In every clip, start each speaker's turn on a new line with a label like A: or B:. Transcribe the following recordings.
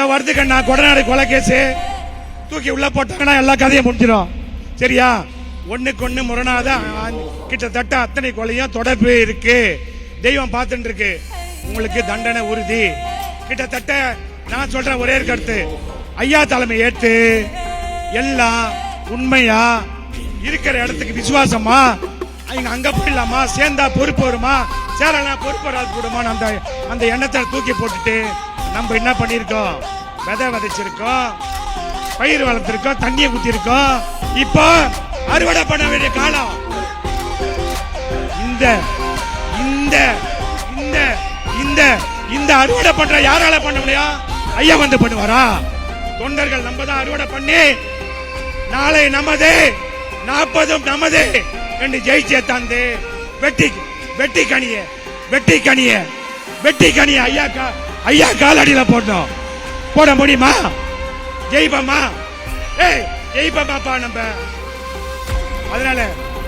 A: இந்த வருது கண்ணா கொடநாடு கொலை கேஸு தூக்கி உள்ள போட்டாங்கன்னா எல்லா கதையும் முடிஞ்சிடும். சரியா? ஒண்ணுக்கு ஒண்ணு முரணாத கிட்டத்தட்ட அத்தனை கொலையும் தொடர்பு இருக்கு. தெய்வம் பார்த்துட்டு இருக்கு உங்களுக்கு தண்டனை உறுதி. கிட்டத்தட்ட நான் சொல்ற ஒரே கருத்து. ஐயா தலைமை ஏற்று எல்லாம் உண்மையா இருக்கிற இடத்துக்கு விசுவாசமா? இங்க அங்க போயிடலாமா? சேர்ந்தா பொறுப்பு வருமா? சேரலாம் பொறுப்பு வராது கூடுமான்னு அந்த அந்த எண்ணத்தை தூக்கி போட்டுட்டு நம்ம என்ன பண்ணியிருக்கோம் விதை விதைச்சிருக்கோம். பயிர் வளர்த்திருக்கோம். தண்ணியை ஊற்றிருக்கோம் இப்போ அறுவடை பண்ண வேண்டிய காலம். இந்த இந்த இந்த இந்த இந்த அறுவடை பண்ற யாரால பண்ண முடியும்? ஐயா வந்து பண்ணுவாரா? தொண்டர்கள் நம்ம தான் அறுவடை பண்ணி நாளை நமது நாற்பதும் நமது என்று ஜெயிச்சே தந்து வெட்டி வெட்டி கனிய வெட்டி கனிய வெட்டி கனிய ஐயாக்கா ஐயா காலடியில் போட்டோம் போட முடியுமா? ஜெயிப்போமா? ஏய் ஜெயிப்போமாப்பா நம்ம. அதனால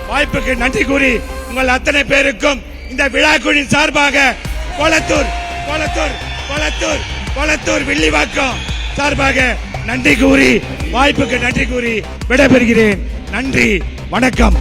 A: வாய்ப்புக்கு நன்றி கூறி உங்கள் அத்தனை பேருக்கும் இந்த விழாக்குழின் சார்பாக கொளத்தூர் கொளத்தூர் கொளத்தூர் கொளத்தூர் வில்லிவாக்கம் சார்பாக நன்றி கூறி வாய்ப்புக்கு நன்றி கூறி விடைபெறுகிறேன். நன்றி வணக்கம்.